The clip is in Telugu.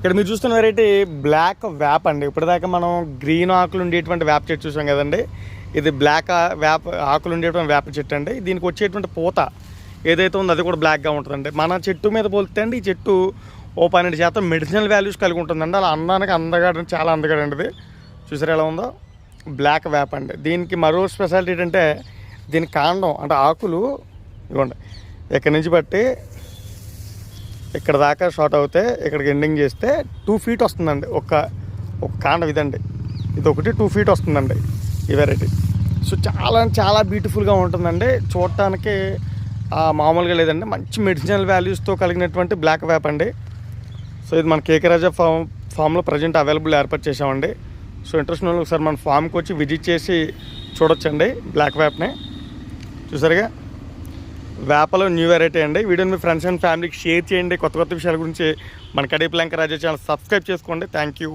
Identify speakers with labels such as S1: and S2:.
S1: ఇక్కడ మీరు చూస్తున్న వెరైటీ బ్లాక్ వేప్ అండి. ఇప్పటిదాకా మనం గ్రీన్ ఆకులు ఉండేటువంటి వేప చెట్టు చూసాం కదండి. ఇది బ్లాక్ వేప ఆకులు ఉండేటువంటి వేప చెట్టు అండి. దీనికి వచ్చేటువంటి పూత ఏదైతే ఉందో అది కూడా బ్లాక్గా ఉంటుందండి. మన చెట్టు మీద పోలితే అండి ఈ చెట్టు ఓ పన్నెండు శాతం మెడిసినల్ వాల్యూస్ కలిగి ఉంటుందండి. అలా అందానికి అందగాడు చాలా అందగాడండి ఇది చూసారా ఎలా ఉందో? బ్లాక్ వేప అండి. దీనికి మరో స్పెషాలిటీ ఏంటంటే దీని కాండం అంటే ఆకులు ఇవ్వండి ఇక్కడి నుంచి బట్టి ఇక్కడ దాకా షార్ట్ అవుతే ఇక్కడికి ఎండింగ్ చేస్తే టూ ఫీట్ వస్తుందండి. ఒక ఒక కాండం ఇదండి. ఇది ఒకటి టూ ఫీట్ వస్తుందండి ఈ వెరైటీ సో చాలా చాలా బ్యూటిఫుల్గా ఉంటుందండి. చూడటానికి మామూలుగా లేదండి. మంచి మెడిసినల్ వాల్యూస్తో కలిగినటువంటి బ్లాక్ వేప్ అండి. సో ఇది మన కేకే రాజా ఫామ్ ఫామ్లో ప్రజెంట్ అవైలబుల్ ఏర్పాటు చేసామండి సో ఇంట్రెస్ట్ ఉన్న వాళ్ళు ఒకసారి మన ఫామ్కి వచ్చి విజిట్ చేసి చూడొచ్చండి బ్లాక్ వేప్ని చూసారుగా? వేపలో న్యూ వెరైటీ అండి. వీడియోని మీ ఫ్రెండ్స్ అండ్ ఫ్యామిలీకి షేర్ చేయండి. కొత్త కొత్త విషయాల గురించి మన కడీ ప్లాంక్ రాజా ఛానల్ సబ్స్క్రైబ్ చేసుకోండి. Thank you